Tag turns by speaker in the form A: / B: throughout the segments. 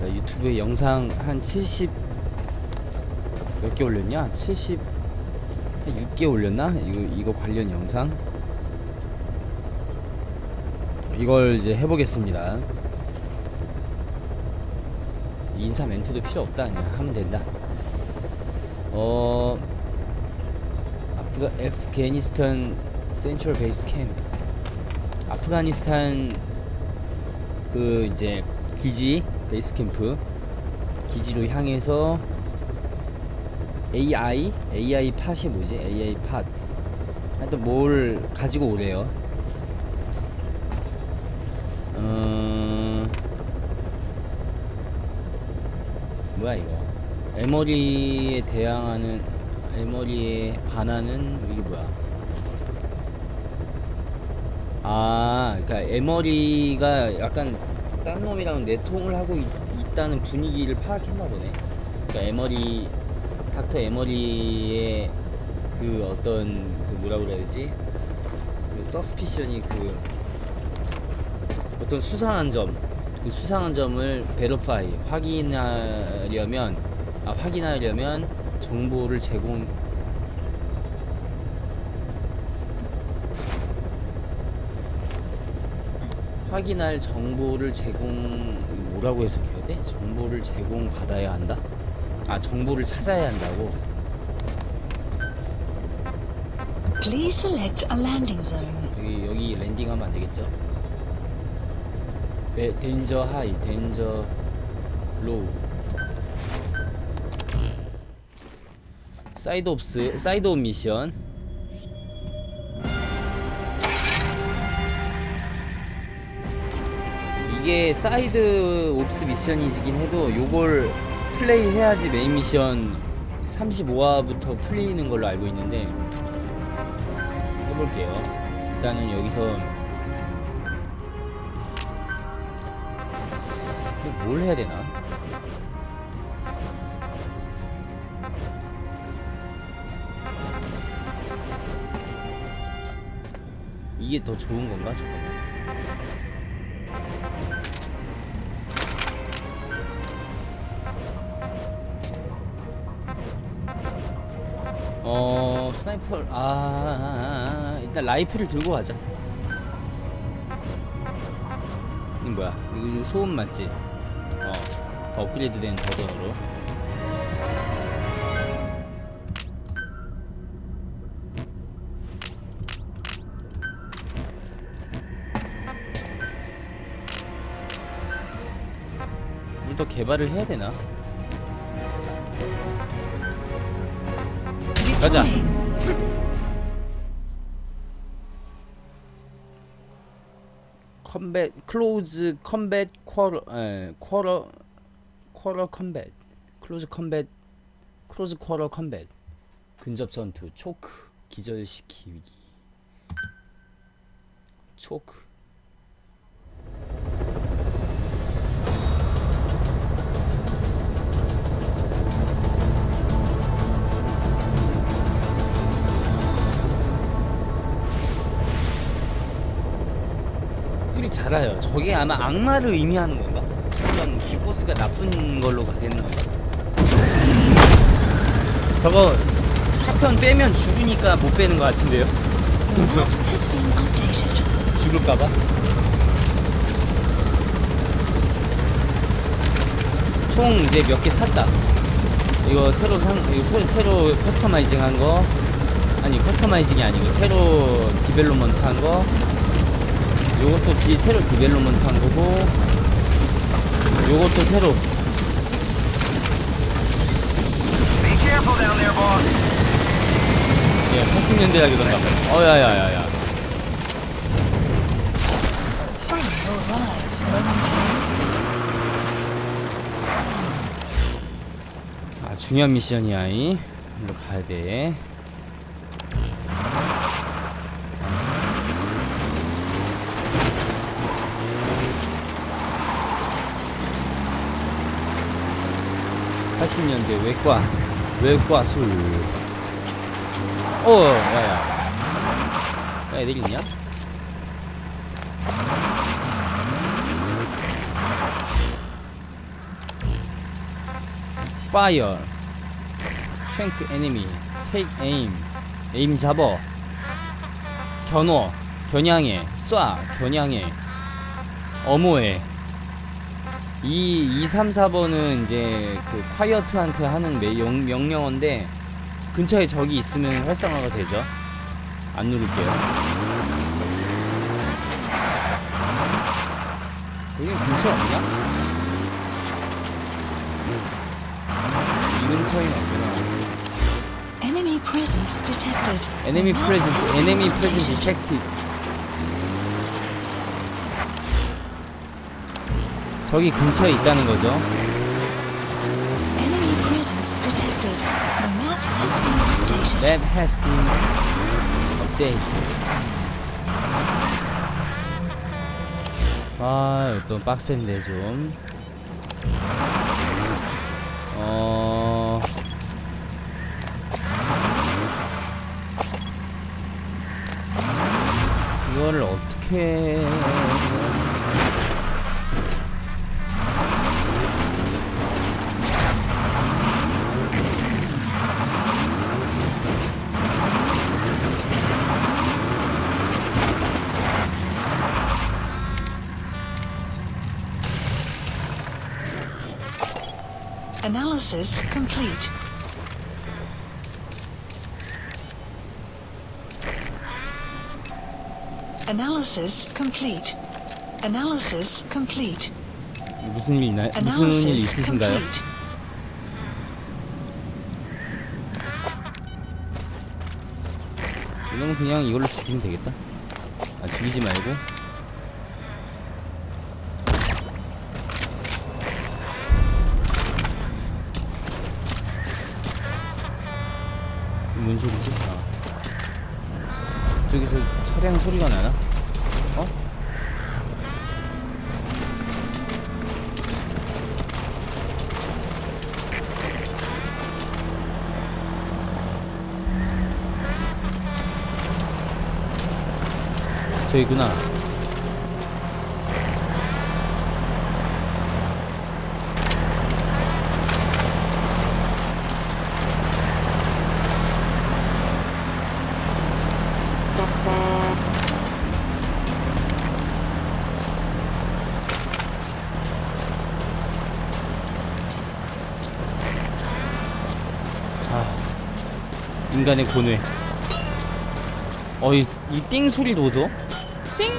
A: 나 유튜브에 영상 한 70 몇 개 올렸냐? 70한 6개 올렸나? 이거 이거 관련 영상 이걸 이제 해보겠습니다. 인사 멘트도 필요 없다 그냥 하면 된다. 어 아프가 애프가니스탄 센트럴 베이스 캠프 아프가니스탄 그 이제 기지 베이스 캠프 기지로 향해서 AI AI 팟이 뭐지? AI 팟 하여튼 뭘 가지고 오래요. 어 뭐야 이거? 에머리에 대항하는 에머리에 반하는 이게 뭐야? 아, 그러니까 에머리가 약간 딴 놈이랑 내통을 하고 있, 있다는 분위기를 파악했나 보네. 그러니까 에머리 닥터 에머리의 그 어떤 그 뭐라 그래야 되지? 그 서스피션이 그 어떤 수상한 점, 그 수상한 점을 베러파이 확인하려면 아 확인하려면 정보를 제공 확인할 정보를 제공 뭐라고 해석해야 돼? 정보를 제공 받아야 한다? 아 정보를 찾아야 한다고?
B: Please select a landing zone.
A: 여기 여기 랜딩하면 안 되겠죠? 데, 덴저 하이, 덴저 로우. 사이드 옵스, 사이드 옵 미션. 이게 사이드 옵스 미션이긴 해도 요걸 플레이 해야지 메인 미션 35화부터 풀리는 걸로 알고 있는데 해볼게요. 일단은 여기서 뭘 해야 되나? 이게 더 좋은 건가? 잠깐만. 어 스나이퍼 아, 일단 라이플을 들고 가자. 이건 뭐야? 이거 소음 맞지? 어, 더 업그레이드 된 버전으로. 또 개발을 해야 되나? 가자. 컴뱃 클로즈 컴뱃 쿼러 에 쿼러 쿼러 컴뱃. 클로즈 컴뱃 클로즈 쿼러 컴뱃. 근접 전투 초크 기절시키기. 초크 잘아요. 저게 아마 악마를 의미하는 건가? 점점 킥보스가 나쁜 걸로 됐나 봐. 저거 사편 빼면 죽으니까 못 빼는 것 같은데요? 죽을까봐? 총 이제 몇 개 샀다. 이거 새로 산, 이거 새- 새로 커스터마이징 한 거. 아니, 커스터마이징이 아니고 새로 디벨롭먼트 한 거. 요것도 디, 새로 디벨롭먼트 한 거고. 요것도 새로. 예, 80년대라기던가. 어야야야야.
B: Sun will rise momentarily.
A: 아, 중요한 미션이야, 이. 일로 가야 돼. (80년대) 외과 외과 술. 어, 야야. 야, 애들 있냐? fire shank enemy. Take aim. 에임 잡어. 견워. 겨냥해. 쏴. 겨냥해. 어모해 이 2, 3, 4번은 이제 그 콰이어트한테 하는 매- 영- 명령어인데 근처에 적이 있으면 활성화가 되죠 안 누를게요 여기 근처에 없냐? 이 근처에는 없구나
B: Enemy presence detected.
A: Enemy
B: been
A: enemy present
B: updated.
A: detected. 저기 근처에 있다는 거죠.
B: Map has been updated.
A: 아, 또 빡센데 좀. 어. 이거를 어떻게
B: Analysis complete. Analysis complete. Analysis complete.
A: 무슨 일 있나요? 무슨 일
B: Analysis
A: 있으신가요?
B: complete.
A: 이거는 그냥 이걸로 죽이면 되겠다. 아, 죽이지 말고. 뭔 소리지? 아. 저기서 차량 소리가 나나? 어? 저기구나. 아, 인간의 고뇌. 어, 이, 이 띵 소리 도죠? 띵!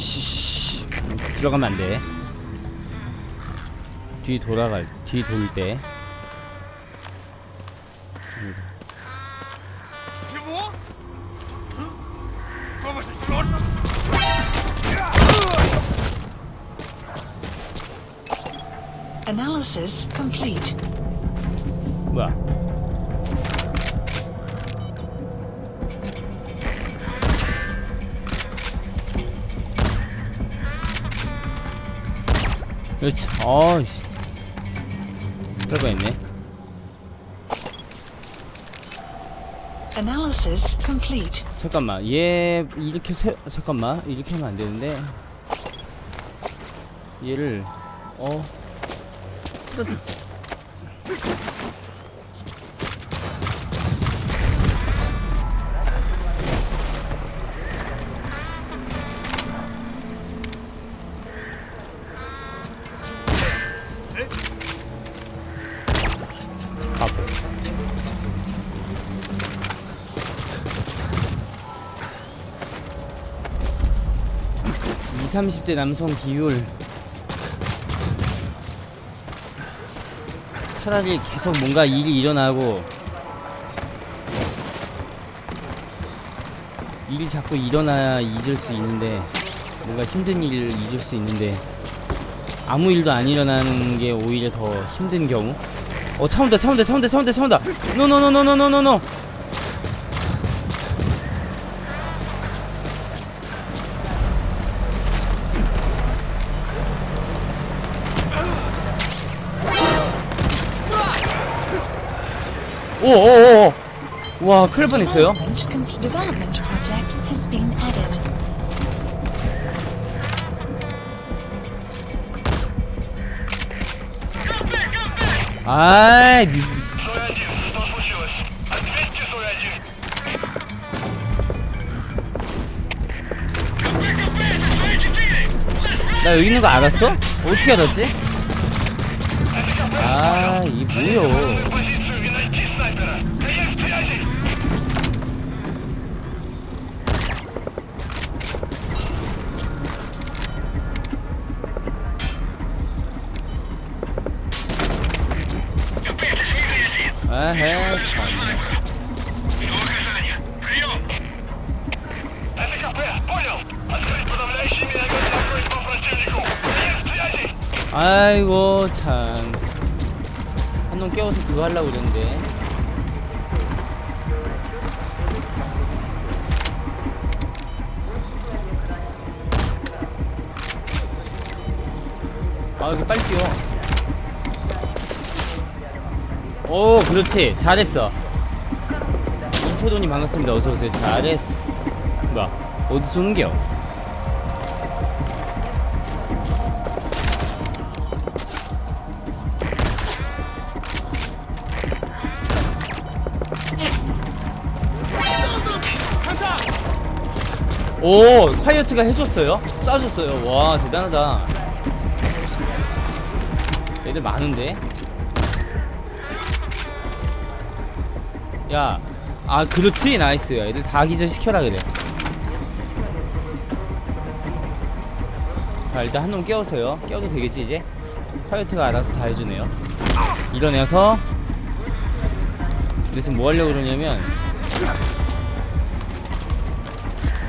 A: 시시시시시 들어가면 안 돼. 뒤 돌아갈 뒤 돌 때.
B: Analysis complete.
A: 뭐야? 그렇지. 어이씨. 그럴 뻔했네.
B: Analysis complete.
A: 잠깐만. 얘 이렇게 세 잠깐만. 이렇게 하면 안 되는데. 얘를 어 쓰러지. 30대 남성 비율. 차라리 계속 뭔가 일이 일어나고 일이 자꾸 일어나야 잊을 수 있는데 뭔가 힘든 일을 잊을 수 있는데 아무 일도 안 일어나는 게 오히려 더 힘든 경우? 어 차 온다 차 온다 차 온다 차 온다 차 온다. 노노노노노노노노 오오오 와 큰일 뻔했어요 아이 나 여기 있는 거 알았어? 어떻게 알았지? 아이
C: 뭐야 해.
A: 아이고 참 한놈 깨워서 그거 하려고 그랬는데 아 이렇게 빨리 뛰어 오, 그렇지. 잘했어. 이포돈이 반갑습니다. 어서오세요. 잘했어. 뭐야, 어디 쏘는겨? 오, 콰이어트가 해줬어요? 쏴줬어요. 와, 대단하다. 애들 많은데? 야, 아, 그렇지. 나이스. 애들 다 기절 시켜라, 그래. 자, 일단 한 놈 깨우세요. 깨워도 되겠지, 이제? 콰이어트가 알아서 다 해주네요. 일어나서. 지금 뭐 하려고 그러냐면,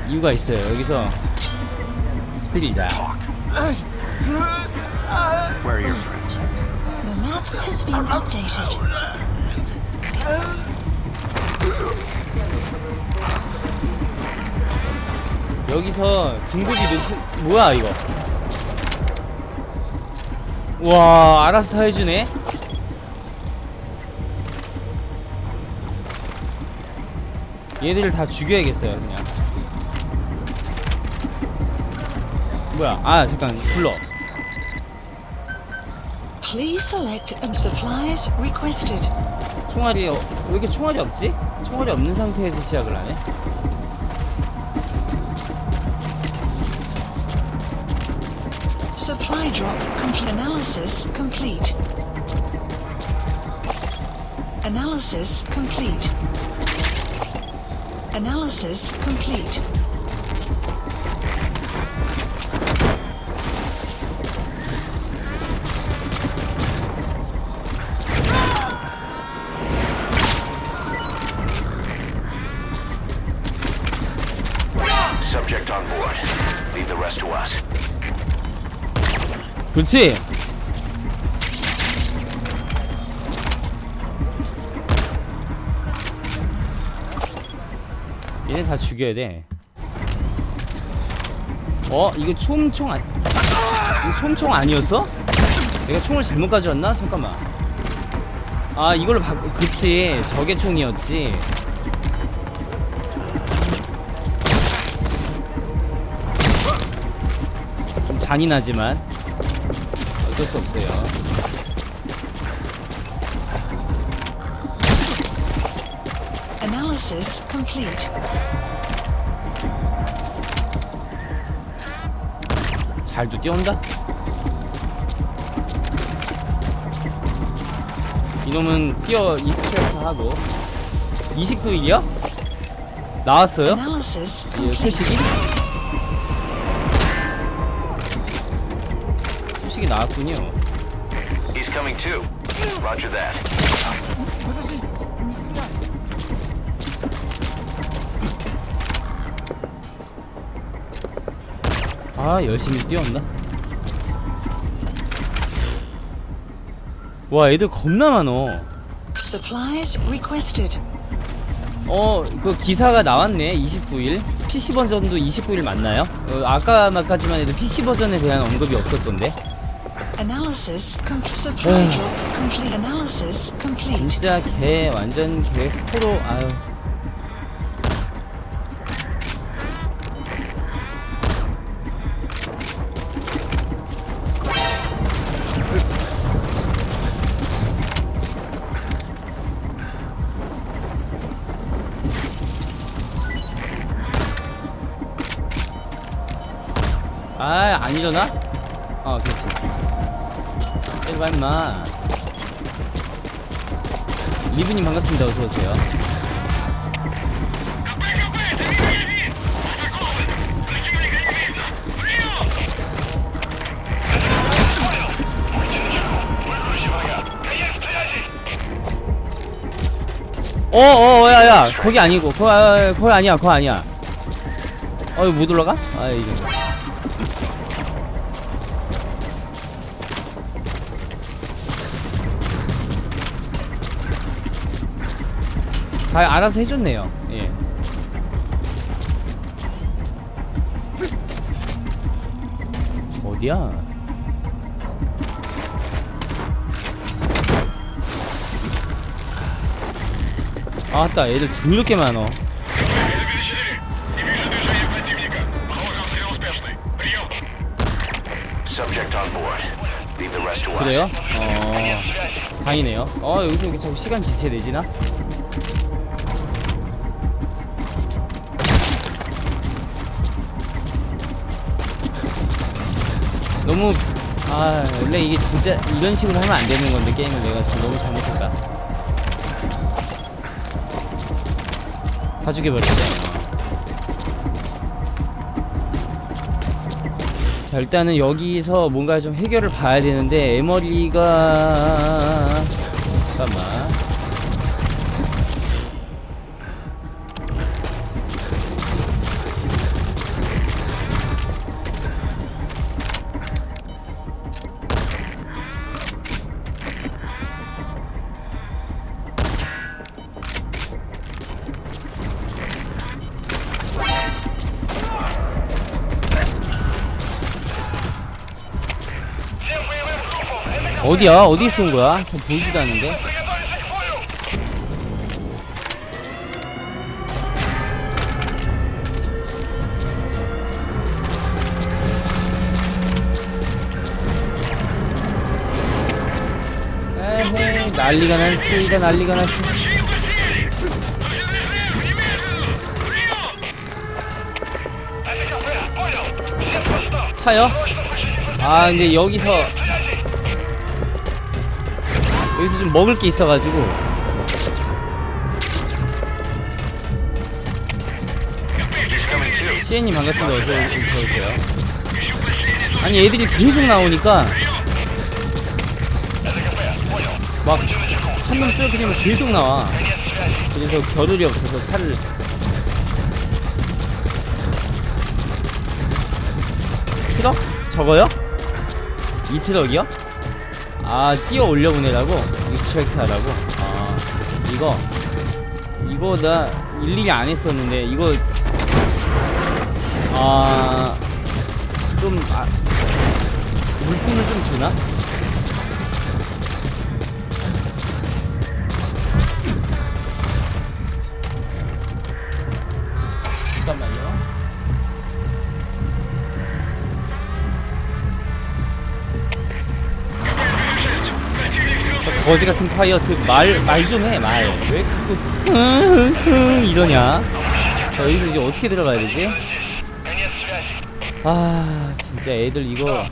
A: 이유가 있어요. 여기서 스피릿이다.
C: Where are your friends?
B: The map has been updated.
A: 여기서 등급이 높 뭐야 이거? 와 알아서 다 해주네. 얘들을 다 죽여야겠어요 그냥. 뭐야? 아 잠깐 불러.
B: Please select and supplies requested.
A: 총알이 어, 왜 이렇게 총알이 없지? 총알이 없는 상태에서 시작을 하네.
B: Supply drop complete. Analysis complete. Analysis complete. Analysis complete.
A: 그렇지. 얘네 다 죽여야 돼. 어, 이거 솜총 아니? 이거 솜총 아니었어? 내가 총을 잘못 가져왔나? 잠깐만. 아, 이걸로 바, 그치. 저게 총이었지. 좀 잔인하지만 어쩔 수 없어요.
B: Analysis complete.
A: 잘도 뛰어온다. 이놈은 뛰어 익스트랙트 하고 29일이요? 나왔어요?
B: Analysis
A: 예. 소식이? 소식이 나왔군요.
C: He's coming too. Roger that.
A: 아 열심히 뛰었나? 와 애들 겁나 많어
B: Supplies requested.
A: 어 그 기사가 나왔네 29일 PC 버전도 29일 맞나요? 어, 아까만까지만 해도 PC 버전에 대한 언급이 없었던데
B: Analysis complete. Supply
A: 음.
B: drop complete. Analysis complete.
A: 진짜 개 완전 개 프로 아유 아, 안 일어나? 어, 그렇지. 와, 임마. 리브님 반갑습니다. 어서오세요. 어, 어, 야, 야, 거기 아니고, 거, 아, 거기 아니야, 거 아니야. 어, 이거 못 올라가? 아, 이 거. 잘 알아서 해줬네요. 예. 어디야? 아따 애들 많어.
C: Leave the rest to us.
A: 그래요? 어 다행이네요 어 여기서 이렇게 자꾸 시간 지체되지나? 너무 아 원래 이게 진짜 이런 식으로 하면 안 되는 건데 게임을 내가 지금 너무 잘못했다. 봐주게 버렸잖아요 자 일단은 여기서 뭔가 좀 해결을 봐야 되는데 에머리가 잠깐만 어디야? 어디 쏜 거야? 참 보이지도 않는데. 에헤이 난리가 났으니까 난리가 났어 차요? 아 근데 여기서 여기서 좀 먹을 게 있어가지고. 시엔님 반갑습니다 어서 오세요 아니 애들이 계속 나오니까 막한명 쓰러뜨리면 계속 나와 그래서 겨를이 없어서 차를 트럭? 저거요? 이 트럭이요? 아 뛰어 올려보내라고? 익스트랙트 하라고? 아 이거 이거 나 일일이 안 했었는데 이거 아좀 아, 물품을 좀 주나? 거지 같은 파이어트 그 말말 좀 해 말 왜 자꾸 이러냐? 자, 여기서 이제 어떻게 들어가야 되지? 아 진짜 애들 이거.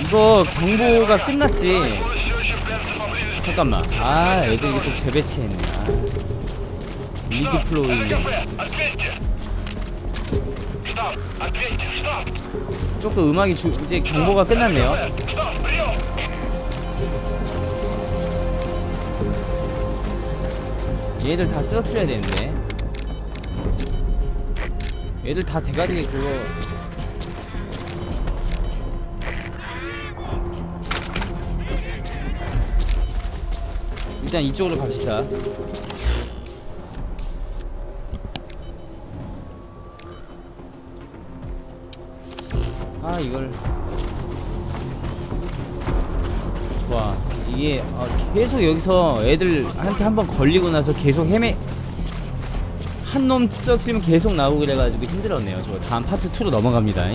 A: 이거 경보가 끝났지. 잠깐만. 아 애들 이거 또 재배치했네. 아. 리드
C: 플로잉
A: 조금 음악이 주, 이제 경보가 끝났네요. 얘들 다 쓰러뜨려야 되는데. 얘들 다 대가리에 그거. 일단 이쪽으로 갑시다. 이걸. 좋아 이게 어, 계속 여기서 애들한테 한번 걸리고 나서 계속 헤매 한 놈 쓰러뜨리면 계속 나오고 그래가지고 힘들었네요. 저 다음 파트 2로 넘어갑니다